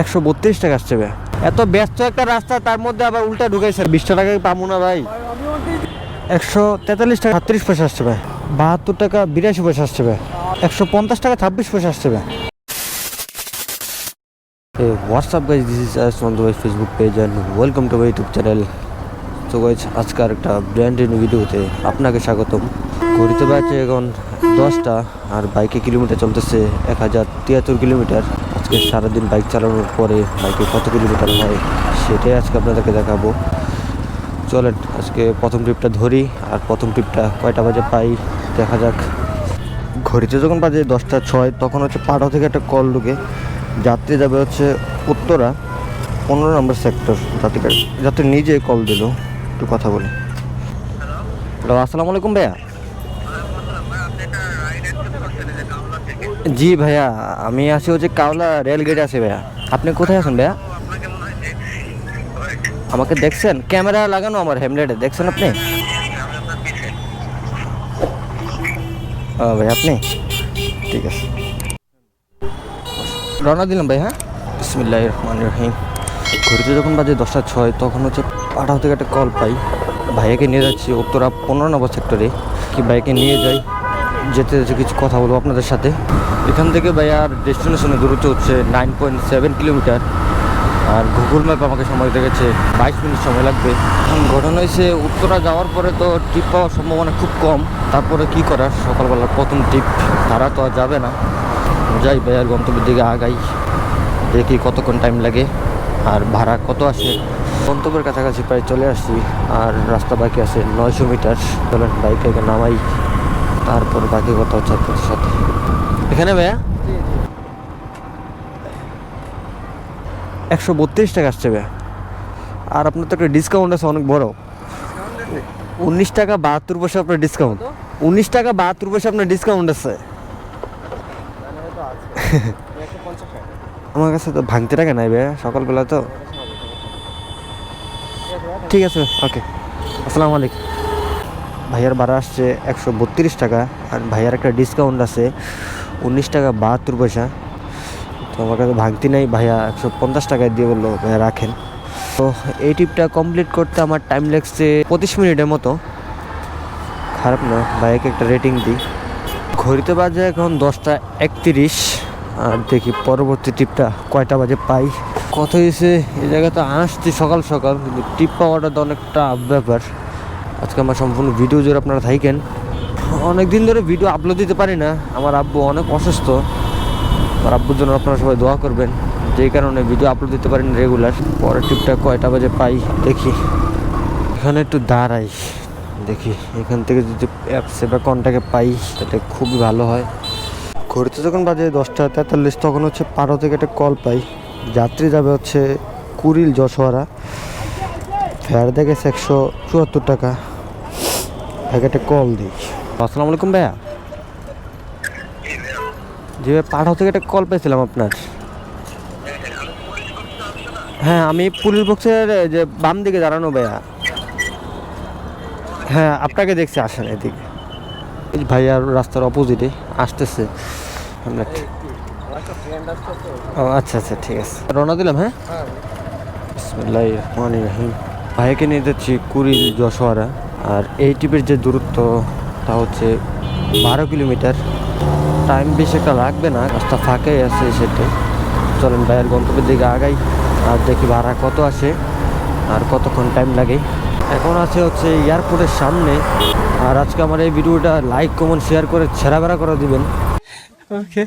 একশো বত্রিশ টাকা আসছে ভাই। এত ব্যস্ত একটা রাস্তা, তার মধ্যে আবার উল্টা ঢুকাইছে। বিশ টাকা পাবো না ভাই? একশো তেতাল্লিশ টাকা সাতত্রিশ পয়সা আসছে ভাই। বাহাত্তর টাকা, বিরাশি পয়সা আসছে ভাই। একশো পঞ্চাশ টাকা, ছাব্বিশ পয়সা আসছে ভাই। WhatsApp guys? This is us on the Facebook page and welcome to my YouTube channel. তো গাইজ আজকার একটা ব্র্যান্ড নিউ ভিডিওতে আপনাকে স্বাগতম। ঘড়িতে বাজছে এখন দশটা আর বাইকে কিলোমিটার চলতেছে এক হাজার তিয়াত্তর কিলোমিটার। আজকে সারাদিন বাইক চালানোর পরে বাইকে কত কিলোমিটার হয় সেটাই আজকে আপনাদেরকে দেখাবো। চলেন আজকে প্রথম ট্রিপটা ধরি আর প্রথম ট্রিপটা কয়টা বাজে পাই দেখা যাক। ঘড়িতে যখন বাজে দশটা ছয়, তখন হচ্ছে পাড়া থেকে একটা কল ঢুকে। যাত্রী যাবে হচ্ছে উত্তরা, পনেরো নম্বর সেক্টর যাত্রী নিজে কল দিল, একটু কথা বলি। হ্যালো আসসালামু আলাইকুম ভাইয়া। জি ভাইয়া, আমি আছি হচ্ছে কাওলা রেল গেটে আছি ভাইয়া। আপনি কোথায় আছেন ভাইয়া? আমাকে দেখছেন? ক্যামেরা লাগানো আমার হেমলেটে, দেখছেন আপনি? ভাই আপনি? ঠিক আছে। রওনা দিলাম ভাই হ্যাঁ বিসমিল্লাহ রহমান রহিম। ঘুরতে যখন বাজে দশটা ছয়, তখন হচ্ছে পাঠাও থেকে একটা কল পাই। ভাইয়াকে নিয়ে যাচ্ছি উত্তরা পনেরো নম্বর সেক্টরে কি ভাইকে নিয়ে যাই, যেতে যেতে কিছু কথা বলব আপনাদের সাথে। এখান থেকে ভাইয়ার ডেস্টিনেশনে দূরত্ব হচ্ছে নাইন পয়েন্ট সেভেন কিলোমিটার আর গুগল ম্যাপ আমাকে সময় দেখেছে, বাইশ মিনিট সময় লাগবে। ঘটনা হয়েছে, উত্তরা যাওয়ার পরে তো টিপ পাওয়ার সম্ভাবনা খুব কম। তারপরে কি করার? সকালবেলা প্রথম টিপ তারা তো আর যাবে না। যাই ভাইয়ার গন্তব্যের দিকে আগাই। দেখি কতক্ষণ টাইম লাগে, আর ভাড়া কত আসে। গন্তব্যের কাছাকাছি প্রায় চলে আসছি, আর রাস্তা বাকি আছে নয়শো মিটার। চলেন বাইকে নামাই। তারপর বাকি কথা হচ্ছে সাথে। এখানে ভাইয়া? একশো বত্রিশ টাকা আসছে ভাইয়া। আর আপনার তো একটা ডিসকাউন্ট আছে অনেক বড়। উনিশ টাকা বাহাত্তর পয়সা আপনার ডিসকাউন্ট উনিশ টাকা বাহাত্তর পয়সা আপনার ডিসকাউন্ট আছে। আমার কাছে তো ভাঙতে টাকা নাই ভাইয়া সকালবেলা তো। ঠিক আছে ওকে। আসসালামু আলাইকুম। ভাইয়ার ভাড়া আসছে একশো বত্রিশ টাকা আর ভাইয়ার একটা ডিসকাউন্ট আছে। উনিশ টাকা বাহাত্তর পয়সা। তো আমার কাছে ভাঙতি নাই, ভাইয়া একশো পঞ্চাশ টাকায় দিয়ে বলল, ভাইয়া রাখেন। তো এই ট্রিপটা কমপ্লিট করতে আমার টাইম লাগছে পঁচিশ মিনিটের মতো। খারাপ না, ভাইয়াকে একটা রেটিং দিই। ঘড়িতে বাজে এখন দশটা একত্রিশ, আর দেখি পরবর্তী টিপটা কয়টা বাজে পাই। কত হয়েছে এই জায়গাতে আসছি সকাল সকাল, কিন্তু টিপ পাওয়াটা তো অনেকটা ব্যাপার। আজকে আমার সম্পূর্ণ ভিডিও জোর আপনারা থাকেন অনেক দিন ধরে ভিডিও আপলোড দিতে পারি না। আমার আব্বু অনেক অসুস্থ। আমার আব্বুর জন্য আপনারা সবাই দোয়া করবেন। যেই কারণে ভিডিও আপলোড দিতে পারেন রেগুলার পরের টিপটা কয়টা বাজে পাই, দেখি। এখানে একটু দাঁড়াই, দেখি। এখান থেকে যদি অ্যাপসে বা কন্ট্যাক্টে পাই, তাহলে খুবই ভালো হয়। ঘড়িতে যখন বাজে দশটা তেতাল্লিশ, তখন হচ্ছে পারো থেকে একটা কল পাই। যাত্রী যাবে হচ্ছে কুড়িল যশোয়ারা। ফেয়ার দেখেছে একশো চুয়াত্তর টাকা। একটা কল দিই। আসসালামু আলাইকুম ভাইয়া। জি ভাই, পাঠাও থেকে একটা কল পেয়েছিলাম আপনার। হ্যাঁ আমি পুলিশ বক্সের যে বাম দিকে দাঁড়ানো ভাইয়া। হ্যাঁ আপনাকে দেখছি, আসেন এদিকে। ভাইয়া রাস্তার অপোজিটে আসতেছে। আমরা ও আচ্ছা আচ্ছা ঠিক আছে। রওনা দিলাম হ্যাঁ? ভাইয়াকে নিয়ে যাচ্ছি কুড়ি যশোয়ারা আর এই টিপের যে দূরত্ব তা হচ্ছে বারো কিলোমিটার। টাইম বেশি একটা লাগবে না রাস্তা ফাঁকাই আছে সেটাই। চলেন ভাইয়ের গন্তব্যের দিকে আগাই আর দেখি ভাড়া কত আসে আর কতক্ষণ টাইম লাগে। এখন আছে হচ্ছে এয়ারপোর্টের সামনে আর আজকে আমার এই ভিডিওটা লাইক কমেন্ট শেয়ার করে ছেঁড়া বেড়া করে দিবেন। ওকে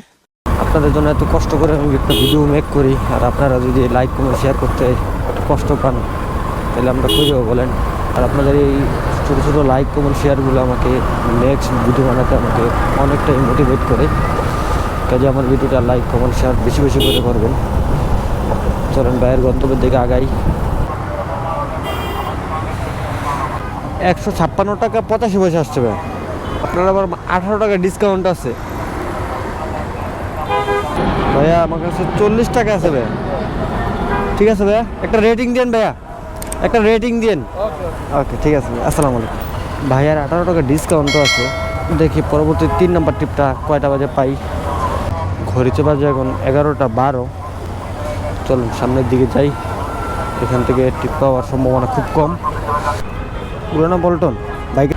আপনাদের জন্য এত কষ্ট করে আমি একটা ভিডিও মেক করি আর আপনারা যদি লাইক কমেন্ট শেয়ার করতে একটু কষ্ট পান তাহলে আমরা খুঁজেও বলেন। আর আপনাদের এই ছোটো ছোটো লাইক কমেন্ট শেয়ারগুলো আমাকে নেক্সট ভিডিও বানাতে আমাকে অনেকটাই মোটিভেট করে। কাজে আমার ভিডিওটা লাইক কমেন্ট শেয়ার বেশি বেশি করে করবেন। চলেন ভাইয়ের গন্তব্যের দিকে আগাই। একশো ছাপ্পান্ন টাকা পঁচাশি পয়সা আসছে ভাই। আপনার আবার আঠারো টাকা ডিসকাউন্ট আছে। ভাইয়া, আমার কাছে চল্লিশ টাকা আছে ভাইয়া ঠিক আছে ভাইয়া, একটা রেটিং দেন ভাইয়া। একটা রেটিং দিন ওকে ঠিক আছে আসসালামু আলাইকুম। ভাইয়ার আঠারো টাকা ডিসকাউন্টও আছে। দেখি পরবর্তী তিন নম্বর ট্রিপটা কয়টা বাজে পাই। ঘড়িতে বাজে এখন এগারোটা বারো। চলুন সামনের দিকে যাই। এখান থেকে টিপ পাওয়ার সম্ভাবনা খুব কম। পুরোনো বলটন বাইক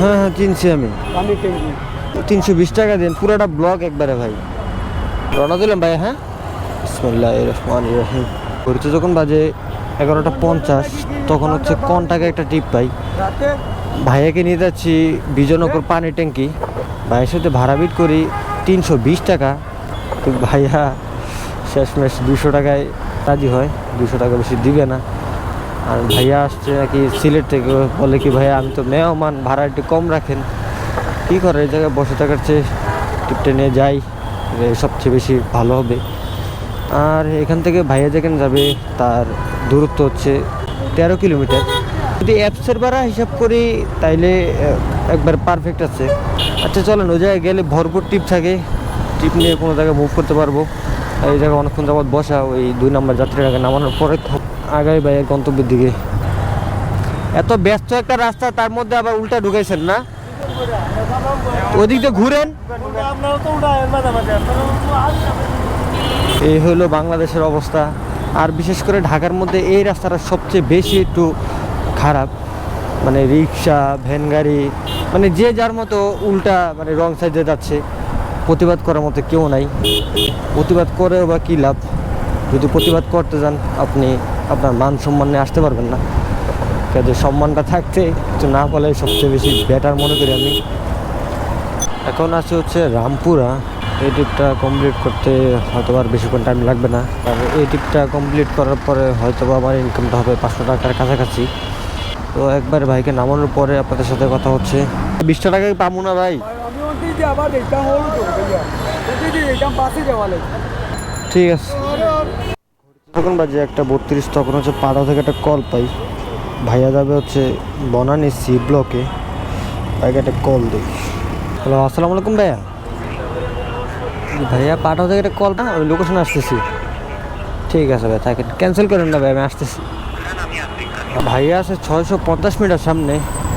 হ্যাঁ হ্যাঁ চিনছি আমি। তিনশো বিশ টাকা দিন, পুরোটা ব্লক একবারে ভাই। রওনা দিলাম ভাই হ্যাঁ? বিসমুল্লাহ রহমান রহিম। ঘুরতে যখন বাজে এগারোটা পঞ্চাশ, তখন হচ্ছে কোন টাকা একটা টিপ পাই। ভাইয়াকে নিয়ে যাচ্ছি বিজয়নগর পানি ট্যাঙ্কি। ভাইয়ের সাথে ভাড়া বিট করি তিনশো বিশ টাকা। তো ভাইয়া শেষমেশ দুশো টাকায় রাজি হয় দুশো টাকা বেশি দিবে না। আর ভাইয়া আসছে নাকি সিলেট থেকে, বলে কি, ভাইয়া, আমি তো মেহমান, ভাড়া একটু কম রাখেন। কী করে? এই জায়গায় বসে থাকার চেয়ে নিয়ে যাই সবচেয়ে বেশি ভালো হবে। আর এখান থেকে ভাইয়া যেখানে যাবে, তার দূরত্ব হচ্ছে তেরো কিলোমিটার। যদি অ্যাপসের ভাড়া হিসাব করি, তাইলে একবার পারফেক্ট আছে। আচ্ছা চলেন, ওই জায়গায় গেলে ভরপুর টিপ থাকে। টিপ নিয়ে কোনো জায়গায় মুভ করতে পারব। এই জায়গায় অনেকক্ষণ যাবত বসা, ওই দুই নম্বর যাত্রীটাকে নামানোর পরে আগাই ভাইয়ের গন্তব্যের দিকে। এত ব্যস্ত একটা রাস্তা, তার মধ্যে আবার উল্টা ঢুকাইছেন না? ওদিক দিয়ে ঘুরেন। এই হলো বাংলাদেশের অবস্থা। আর বিশেষ করে ঢাকার মধ্যে এই রাস্তাটা সবচেয়ে বেশি একটু খারাপ। মানে রিক্সা, ভ্যান গাড়ি মানে যে যার মতো উল্টা মানে রং সাইডে যাচ্ছে। প্রতিবাদ করার মতো কেউ নাই। প্রতিবাদ করেও বা কী লাভ? যদি প্রতিবাদ করতে যান, আপনি আপনার মান সম্মান নিয়ে আসতে পারবেন না। কাজে সম্মানটা থাকতে কিছু না বলে সবচেয়ে বেশি বেটার মনে করি আমি। এখন আছে হচ্ছে রামপুরা। এই ট্রিপটা কমপ্লিট করতে হয়তো আর বেশিক্ষণ টাইম লাগবে না। আর এই ট্রিপটা কমপ্লিট করার পরে হয়তো বা আমার ইনকামটা হবে পাঁচশো টাকার কাছাকাছি। তো একবার ভাইকে নামানোর পরে আপনাদের সাথে কথা হচ্ছে। বিশটা টাকা পাবো না ভাই। ঠিক আছে। তখন বাজে একটা বত্রিশ তখন হচ্ছে পাড়া থেকে একটা কল পাই। ভাইয়া যাবে হচ্ছে বনানি সি ব্লকে। ভাইকে একটা কল দিই হ্যালো, আসসালামু আলাইকুম ভাইয়া। ভাইয়া পাঠাও থেকে একটা কল না আমি লোকেশন আসতেছি। ঠিক আছে ভাই তাকে ক্যান্সেল করেন না ভাই আমি আসতেছি। ভাইয়া আছে ছয়শো পঞ্চাশ মিটার সামনে,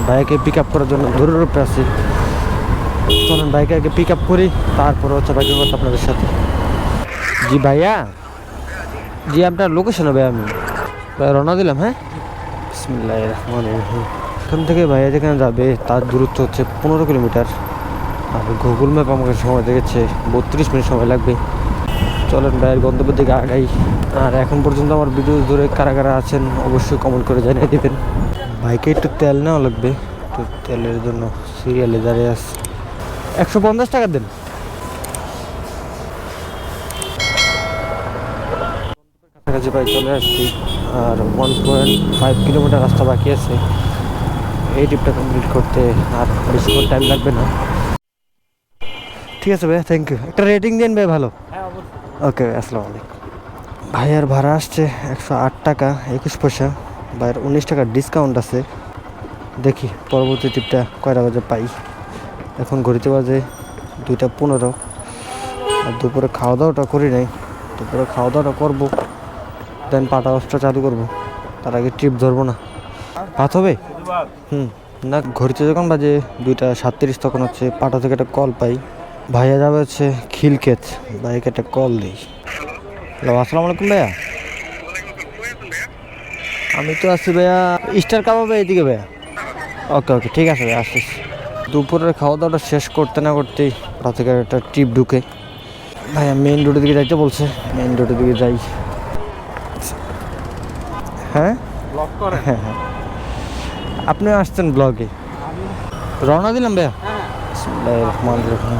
ভাইয়াকে পিক আপ করার জন্য দূরের উপরে আছি। চলুন ভাইকে আগে পিক আপ করি, তারপর হচ্ছে বাইকের কথা আপনাদের সাথে। জি ভাইয়া? জি, আপনার লোকেশনে ভাই আমি। রওনা দিলাম হ্যাঁ? বিসমিল্লাহ রহমান রহিম। এখান থেকে ভাইয়া যেখানে যাবে, তার দূরত্ব হচ্ছে পনেরো কিলোমিটার। আর গুগল ম্যাপ আমাকে সময় দেখেছে, বত্রিশ মিনিট সময় লাগবে। চলেন ভাইয়ের গন্তব্যের দিকে আগাই। আর এখন পর্যন্ত আমার ভিডিও ধরে কারা কারা আছেন অবশ্যই কমেন্ট করে জানিয়ে দেবেন। বাইকে একটু তেল নেওয়া লাগবে, একটু তেলের জন্য সিরিয়ালে দাঁড়িয়ে আছে। একশো পঞ্চাশ টাকা দেন। কাছাকাছি প্রায় চলে আসছি, আর ওয়ান পয়েন্ট ফাইভ কিলোমিটার রাস্তা বাকি আছে। এই ট্রিপটা কমপ্লিট করতে আর বেশিক্ষণ টাইম লাগবে না। ঠিক আছে ভাই থ্যাংক ইউ একটা রেটিং দিন ভাই ভালো? ওকে ভাই আসসালামু আলাইকুম। ভাইয়ার ভাড়া আসছে একশো আট টাকা একুশ পয়সা। ভাইয়ের উনিশ টাকার ডিসকাউন্ট আছে। দেখি পরবর্তী ট্রিপটা কয়টা বাজে পাই। এখন ঘড়িতে বাজে দুইটা পনেরো। আর দুপুরে খাওয়া দাওয়াটা করি নাই। দুপুরে খাওয়া দাওয়াটা করব। দেন পাটা অস্ত্র চালু করব। তার আগে ট্রিপ ধরবো না। ভাত হবে? হুম না ঘড়িতে যখন বাজে দুইটা সাতত্রিশ তখন হচ্ছে পাটা থেকে একটা কল পাই। ভাইয়া যাবে হচ্ছে খিলকেত ভাইকে একটা কল দিই। হ্যালো আসসালামু আলাইকুম ভাইয়া। আমি তো আছি ভাইয়া স্টার কাবাবে এদিকে ভাইয়া। ওকে ওকে ঠিক আছে ভাইয়া আসছিস দুপুরের খাওয়া দাওয়াটা শেষ করতে না করতেই ওটা থেকে একটা ট্রিপ ঢুকে। ভাইয়া মেন রোডের দিকে যাইতে বলছে মেন রোডের দিকে যাই। হ্যাঁ? হ্যাঁ হ্যাঁ। আপনিও আসছেন ব্লগে রওনা দিলাম ভাইয়া। রহমানির রহিম।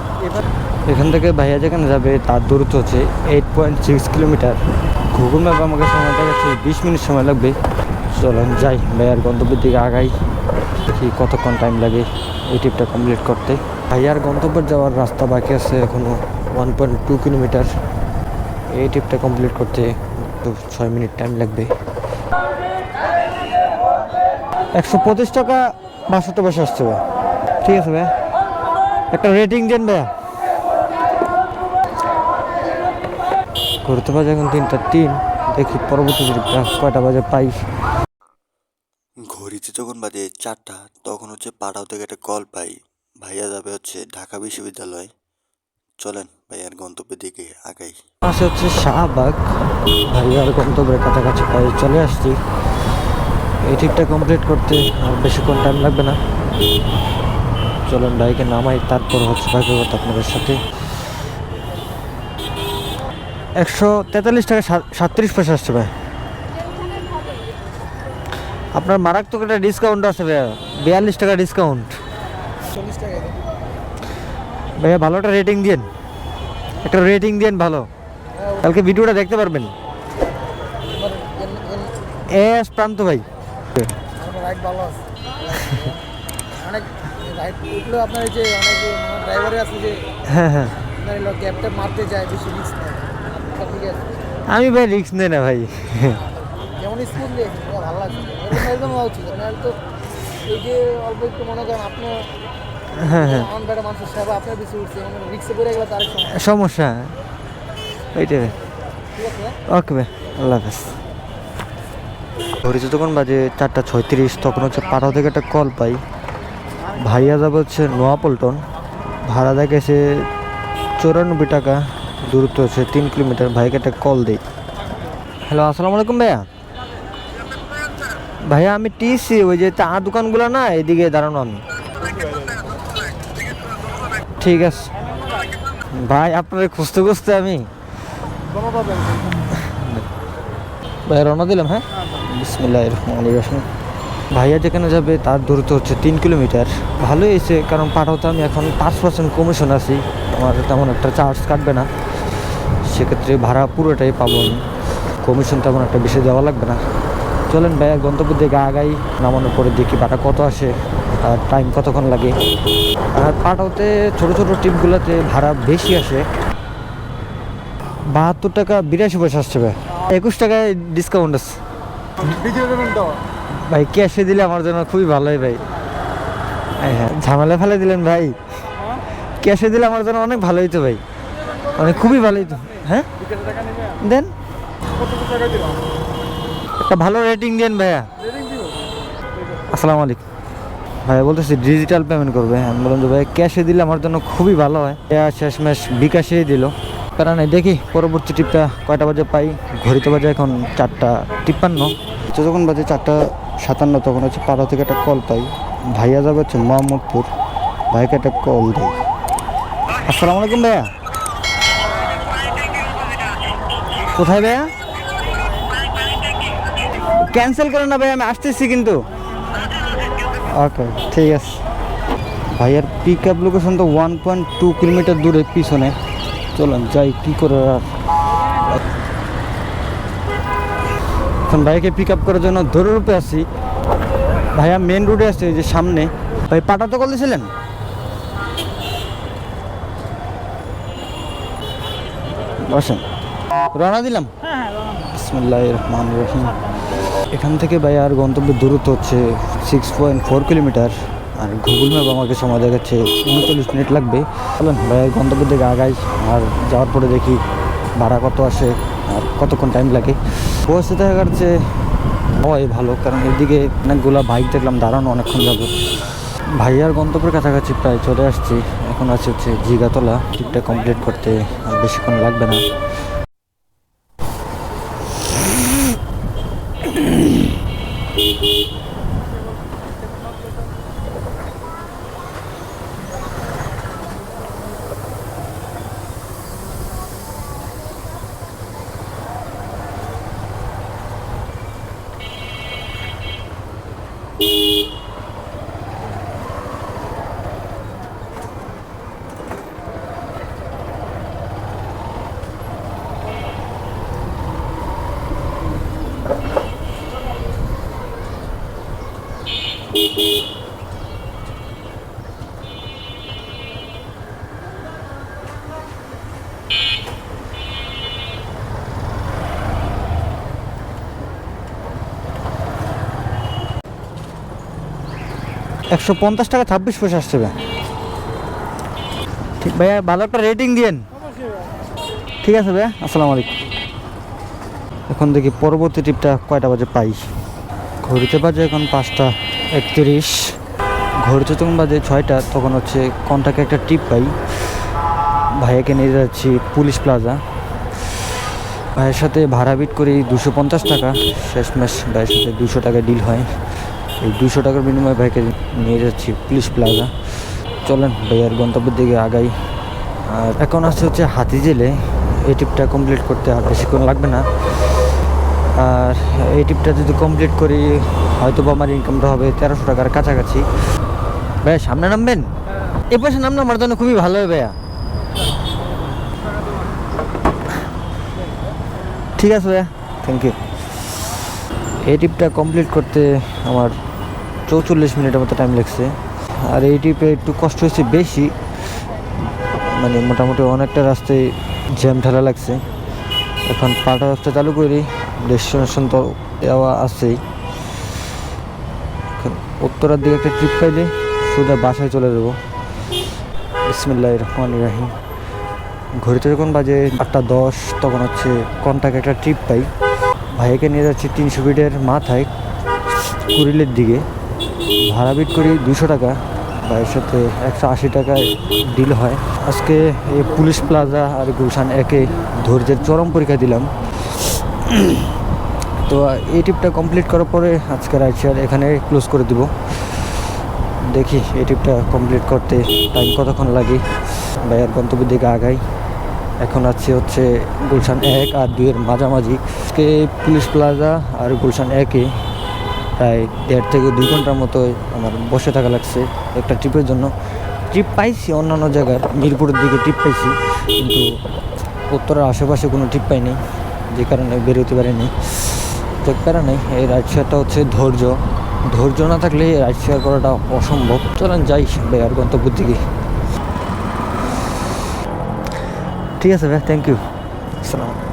এখান থেকে ভাইয়া যেখানে যাবে, তার দূরত্ব হচ্ছে eight point six kilometre Google map আমাকে সময় দেখাচ্ছে, বিশ মিনিট সময় লাগবে। চলেন যাই, ভাইয়ার গন্তব্যের দিকে আগাই। দেখি কতক্ষণ টাইম লাগে এই ট্রিপটা কমপ্লিট করতে। ভাইয়ার গন্তব্যের যাওয়ার রাস্তা বাকি আছে এখনও ওয়ান পয়েন্ট টু কিলোমিটার এই ট্রিপটা কমপ্লিট করতে একটু ছয় মিনিট টাইম লাগবে। একশো পঁচিশ টাকা বাষট্টি পয়সা আসছে ঠিক আছে ভাই একটা রেটিং দেন ভাইয়া। ঘুরতে বাজে এখন তিনটা তিন দেখি পরবর্তী কয়টা বাজে পাই ঘড়িতে যখন বাজে চারটা তখন হচ্ছে পাড়াও থেকে একটা কল পাই। ভাইয়া যাবে হচ্ছে ঢাকা বিশ্ববিদ্যালয়। চলেন ভাইয়ার গন্তব্যের দিকে আগাই। পাশে হচ্ছে শাহবাগ। ভাইয়ার গন্তব্যের কাছাকাছি প্রায় চলে আসছি। এই ট্রিপটা কমপ্লিট করতে আর বেশিক্ষণ টাইম লাগবে না। চলুন বাইকে নামাই, তারপর হচ্ছে বাকি কথা আপনাদের সাথে। একশো তেতাল্লিশ টাকা সাত- সাতত্রিশ পয়সা আসছে ভাই। আপনার মারাত্মক একটা ডিসকাউন্ট আছে ভাইয়া, বিয়াল্লিশ টাকা ডিসকাউন্ট ভাইয়া ভালো একটা রেটিং দিন একটা রেটিং দিন ভালো। কালকে ভিডিওটা দেখতে পারবেন। এস প্রান্ত ভাই। উঠল আপনার যে অনেক ড্রাইভারে আছে যে হ্যাঁ হ্যাঁ। আপনার এলো ক্যাবটা মারতে যায় বেশি রিস্ক নেয়। ঠিক আছে। আমি ভাই রিক্স নেই না ভাই। যেমন ভালো লাগছে। একদম হওয়া উচিত নাহলে তো এই যে অল্প একটু মনে করেন আপনার হ্যাঁ হ্যাঁ। আমার বেটা মানুষের সেবা আপনার বেশি উঠছে রিক্সে পড়ে গেলে তার সমস্যা। ওইটাই ভাই। ওকে ভাই আল্লাহ হাফেজ। ঘড়িতে তখন বাজে চারটা ছয়ত্রিশ তখন হচ্ছে পাঠাও থেকে একটা কল পাই। ভাইয়া যাবে হচ্ছে নোয়াপল্টন। ভাড়া দেখেছে চৌরানব্বই টাকা, দূরত্ব হচ্ছে তিন কিলোমিটার। ভাইকে একটা কল দিই। হ্যালো আসসালামু আলাইকুম ভাইয়া। ভাইয়া, আমি টিসি ওই যে চা দোকানগুলো না, এদিকে দাঁড়ানো আমি। ঠিক আছে। ভাই, আপনার খুঁজতে খুঁজতে আমি। ভাই রওনা দিলাম হ্যাঁ? বিসমিল্লাহ ভাইয়া যেখানে যাবে, তার দূরত্ব হচ্ছে তিন কিলোমিটার। ভালোই এসে কারণ পাঠাতে আমি এখন পাঁচ পার্সেন্ট কমিশন আছি। আমার তেমন একটা চার্জ কাটবে না। সেক্ষেত্রে ভাড়া পুরোটাই পাবো আমি। কমিশন তেমন একটা বেশি দেওয়া লাগবে না। চলেন ভাইয়া গন্তব্য দিকে আগাই নামানোর পরে দেখি ভাড়া কত আসে আর টাইম কতক্ষণ লাগে। আর পাঠাতে ছোটো ছোটো ট্রিপগুলোতে ভাড়া বেশি আসে। বাহাত্তর টাকা বিরাশি পয়সা আসছে ভাই। একুশ টাকায় ডিসকাউন্ট আছে। ভাই ক্যাশে দিলে আমার জন্য খুবই ভালোই ভাই। হ্যাঁ হ্যাঁ ঝামেলা ফেলে দিলেন ভাই। ক্যাশে দিলে আমার জন্য অনেক ভালো হইতো ভাই। মানে খুবই ভালোই তো হ্যাঁ? দেন। একটা ভালো রেটিং দেন ভাইয়া। আসসালামু আলাইকুম। ভাইয়া বলতেছি ডিজিটাল পেমেন্ট করবে। আমি বললাম যে ভাই ক্যাশে দিলে আমার জন্য খুবই ভালো হয়। শেষমেশ বিকাশেই দিল। কারণ দেখি, পরবর্তী টিপটা কয়টা বাজে পাই? ঘড়িতে বাজে এখন চারটা তিপ্পান্ন। যখন বাজে চারটা সাতান্ন, তখন হচ্ছে পাড়া থেকে একটা কল পাই। ভাইয়া যাবে হচ্ছে মোহাম্মদপুর। ভাইকে একটা কল দিই। আসসালামু আলাইকুম ভাইয়া। কোথায় ভাইয়া? ক্যান্সেল করে না ভাই আমি আসতেছি কিন্তু। ওকে ঠিক আছে। ভাইয়ার পিক আপ লোকেশন তো ওয়ান পয়েন্ট টু কিলোমিটার দূরে, পিছনে। চলুন, যাই, কী করে আর। এখন ভাইকে পিক আপ করার জন্য ধরে রূপে আসি ভাইয়া মেন রোডে এই যে সামনে। ভাই পাটাতে কল দিয়েছিলেন বসেন। রওনা দিলাম? রহমান রহিম। এখান থেকে ভাই, আর গন্তব্যের দূরত্ব হচ্ছে সিক্স পয়েন্ট ফোর কিলোমিটার আর গুগল ম্যাপ আমাকে সময় দেখাচ্ছে, উনচল্লিশ মিনিট লাগবে। চলেন ভাই আর গন্তব্যের দিকে আগাই, আর যাওয়ার পরে দেখি ভাড়া কত আসে, আর কতক্ষণ টাইম লাগে। বসে দেখা যাচ্ছে হয় ভালো, কারণ এদিকে অনেকগুলো বাইক দেখলাম, দাঁড়ানো অনেকক্ষণ যাব। ভাইয়ার গন্তব্যের কাছাকাছি প্রায় চলে আসছি, এখন আছে হচ্ছে জিগাতলা ট্রিপটা কমপ্লিট করতে আর বেশিক্ষণ লাগবে না। একশো পঞ্চাশ টাকা, ছাব্বিশ পয়সা আসছে ঠিক ভাইয়া, ভালো একটা রেটিং দিয়েন। ঠিক আছে ভাইয়া, আসসালামু আলাইকুম। এখন দেখি পরবর্তী ট্রিপটা কয়টা বাজে পাই। ঘড়িতে বাজে এখন পাঁচটা একত্রিশ। ঘড়িতে তখন বাজে ছয়টা, তখন হচ্ছে কন্টাকে একটা টিপ পাই। ভাইয়াকে নিয়ে যাচ্ছি পুলিশ প্লাজা। ভাইয়ের সাথে ভাড়া বিট করি দুশো পঞ্চাশ টাকা। শেষমেশ ভাইয়ের সাথে দুশো টাকা ডিল হয়। এই দুশো টাকার বিনিময়ে ভাইকে নিয়ে যাচ্ছি পুলিশ প্লাজা। চলেন ভাইয়ার গন্তব্যের দিকে আগাই। আর এখন আসছে হচ্ছে হাতি জেলে। এই ট্রিপটা কমপ্লিট করতে আর বেশিক্ষণ লাগবে না। আর এই ট্রিপটা যদি কমপ্লিট করি হয়তো বা আমার ইনকামটা হবে তেরোশো টাকার কাছাকাছি। ভাইয়া সামনে নামবেন? এ পাশে নামলে আমার জন্য খুবই ভালো হবে ভাইয়া। ঠিক আছে ভাইয়া থ্যাংক ইউ এই ট্রিপটা কমপ্লিট করতে আমার চৌচল্লিশ মিনিটের মতো টাইম লাগছে। আর এই ট্রিপে একটু কষ্ট হয়েছে বেশি। মানে মোটামুটি অনেকটা রাস্তায় জ্যাম ঠেলা লাগছে। এখন পাল্টা রাস্তা চালু করি ডেস্টিনেশন তো দেওয়া আছেই। এখন উত্তরার দিকে একটা ট্রিপ পাইলে সোজা বাসায় চলে যাব। বিসমিল্লাহ রহমান রাহিম। ঘড়িতে যখন বাজে আটটা দশ, তখন হচ্ছে কন্টাকে একটা ট্রিপ পাই। ভাইকে নিয়ে যাচ্ছি তিনশো ফিটের মাথায়, কুড়িলের দিকে। ভাড়া বিট করি দুশো টাকা ভাইয়ের সাথে একশো আশি টাকায় ডিল হয়। আজকে এই পুলিশ প্লাজা আর গুলশান একে ধৈর্যের চরম পরীক্ষা দিলাম। তো এই ট্রিপটা কমপ্লিট করার পরে আজকে রাইড শেয়ার এখানে ক্লোজ করে দিব। দেখি এই ট্রিপটা কমপ্লিট করতে টাইম কতক্ষণ লাগে। ভাইয়ার গন্তব্যের দিকে আগাই। এখন আছে হচ্ছে গুলশান এক আর দুইয়ের মাঝামাঝি। আজকে পুলিশ প্লাজা আর গুলশান একে প্রায় দেড় থেকে দুই ঘণ্টার মতো আমার বসে থাকা লাগছে একটা ট্রিপের জন্য। ট্রিপ পাইছি, অন্যান্য জায়গার মিরপুরের দিকে ট্রিপ পাইছি, কিন্তু উত্তরের আশেপাশে কোনো ট্রিপ পাইনি, যে কারণে বেরোতে পারিনি। তো নেই এই রাইড শেয়ারটা হচ্ছে ধৈর্য। ধৈর্য না থাকলে এই শেয়ার করাটা অসম্ভব। চলেন যাই ভাইয়ার গন্তব্যের দিকে। ঠিক আছে ভাই থ্যাংক ইউ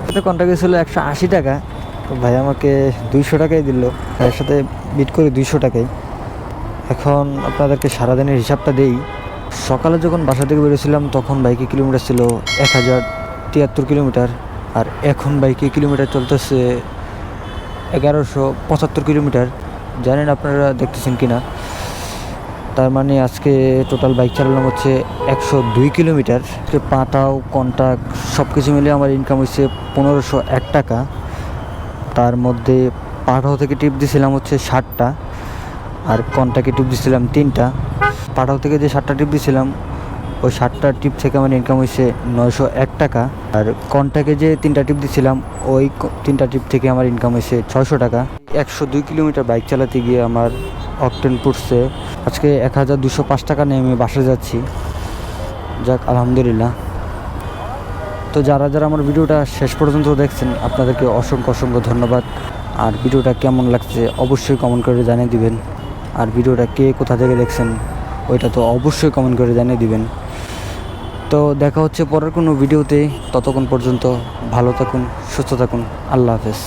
সাথে কন্ট্যাক্ট ছিল একশো আশি টাকা। তো ভাই আমাকে দুইশো টাকাই দিল। ভাইয়ের সাথে বিট করে দুইশো টাকাই। এখন আপনাদেরকে সারাদিনের হিসাবটা দেই। সকালে যখন বাসা থেকে বেরিয়েছিলাম তখন বাইকে কিলোমিটার ছিল এক হাজার তিয়াত্তর কিলোমিটার আর এখন বাইকে কিলোমিটার চলতেছে এগারোশো পঁচাত্তর কিলোমিটার জানেন আপনারা দেখতেছেন কি না তার মানে আজকে টোটাল বাইক চালালাম হচ্ছে একশো দুই কিলোমিটার পাটাও কন্টাক্ট সব কিছু মিলে আমার ইনকাম হচ্ছে পনেরোশো এক টাকা। তার মধ্যে পাঠাও থেকে টিপ দিয়েছিলাম হচ্ছে ষাটটা আর কন্টাকে টিপ দিয়েছিলাম তিনটা। পাঠাও থেকে যে ষাটটা টিপ দিয়েছিলাম ওই ষাটটা টিপ থেকে আমার ইনকাম হয়েছে নয়শো এক টাকা। আর কন্টাকে যে তিনটা টিপ দিয়েছিলাম ওই তিনটা টিপ থেকে আমার ইনকাম হয়েছে ছয়শো টাকা। একশো দুই কিলোমিটার বাইক চালাতে গিয়ে আমার অকটেন পড়ছে। আজকে এক হাজার দুশো পাঁচ টাকা নিয়ে আমি বাসে যাচ্ছি। যাক, আলহামদুলিল্লাহ। তো যারা যারা আমার ভিডিওটা শেষ পর্যন্ত দেখছেন, আপনাদেরকে অসংখ্য অসংখ্য ধন্যবাদ। আর ভিডিওটা কেমন লাগছে অবশ্যই কমেন্ট করে জানিয়ে দিবেন। আর ভিডিওটা কে কোথা থেকে দেখছেন, ওইটা তো অবশ্যই কমেন্ট করে জানিয়ে দিবেন। তো দেখা হচ্ছে পরের কোনো ভিডিওতে। ততক্ষণ পর্যন্ত ভালো থাকুন, সুস্থ থাকুন। আল্লাহ হাফেজ।